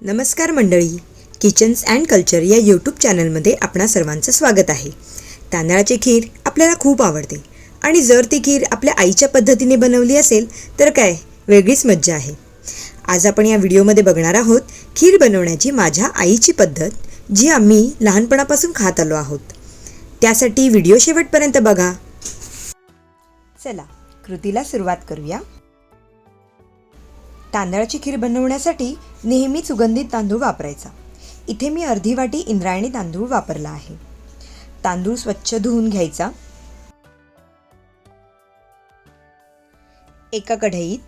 नमस्कार मंडळी. Kitchens and culture या यूट्यूब चॅनलमध्ये आपणा सर्वांचं स्वागत आहे. तांदळाची खीर आपल्याला खूप आवडते. आणि जर ती खीर आपल्या आईच्या पद्धतीने बनवली असेल तर काय? वेगळीच मज्जा आहे. आज आपण या व्हिडिओमध्ये बघणार आहोत खीर बनवण्याची माझ्या आईची पद्धत जी आम्ही लहानपणापासून खात आलो आहोत. त्यासाठी व्हिडिओ शेवटपर्यंत बघा. चला कृतीला सुरुवात करूया. तांदळाची खीर बनवण्यासाठी नेहमी सुगंधित तांदूळ वापरायचा. इथे मी अर्धी वाटी इंद्रायणी तांदूळ वापरला आहे. तांदूळ स्वच्छ धुवून घ्यायचा. एका कढईत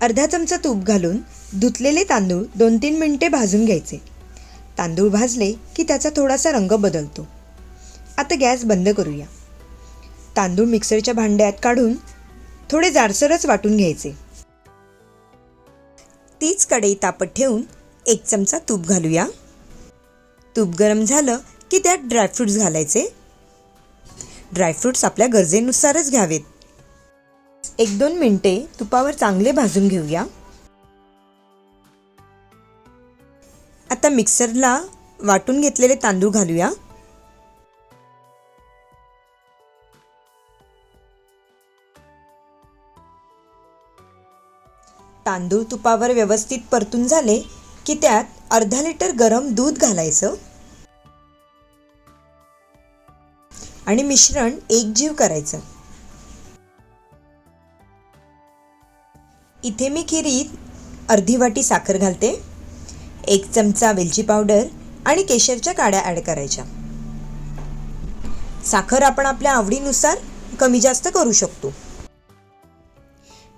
अर्धा चमचा तूप घालून धुतलेले तांदूळ दोन तीन मिनिटे भाजून घ्यायचे. तांदूळ भाजले की त्याचा थोडासा रंग बदलतो. आता गॅस बंद करूया. तांदूळ मिक्सरच्या भांड्यात काढून थोडे जाडसरच वाटून घ्यायचे. तीच कढई तापत ठेवून एक चमचा तूप घालूया. तूप गरम झालं की त्यात ड्रायफ्रूट्स घालायचे. ड्रायफ्रूट्स आपल्या गरजेनुसारच घ्यावेत. एक दोन मिनटे तुपावर चांगले भाजून घेऊया. आता मिक्सरला वाटून घेतलेले तांदूळ घालूया. तांदूळ तुपावर व्यवस्थित परतून झाले की त्यात अर्धा लिटर गरम दूध घालायचं. आणि मिश्रण एकजीव करायचं. इथे मी खिरीत अर्धी वाटी साखर घालते एक चमचा वेलची पावडर आणि केशरच्या काड्या ॲड करायच्या. साखर आपण आपल्या आवडीनुसार कमी जास्त करू शकतो.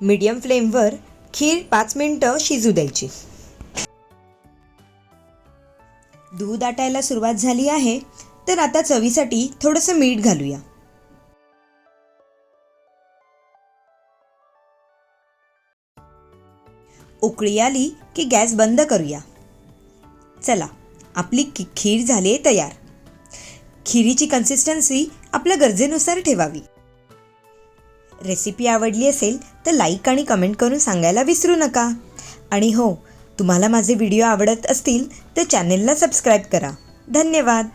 मीडियम फ्लेमवर खीर पाच मिनटं शिजू द्यायची. दूध आटायला सुरुवात झाली आहे तर आता चवीसाठी थोडंसं मीठ घालूया. उकळी आली की गॅस बंद करूया. चला आपली की खीर झाली आहे तयार. खिरीची कन्सिस्टन्सी आपल्या गरजेनुसार ठेवावी. रेसिपी आवडली असेल तर लाईक आणि कमेंट करून सांगायला विसरू नका. आणि हो तुम्हाला माझे व्हिडिओ आवडत असतील तर चॅनेलला सबस्क्राईब करा. धन्यवाद!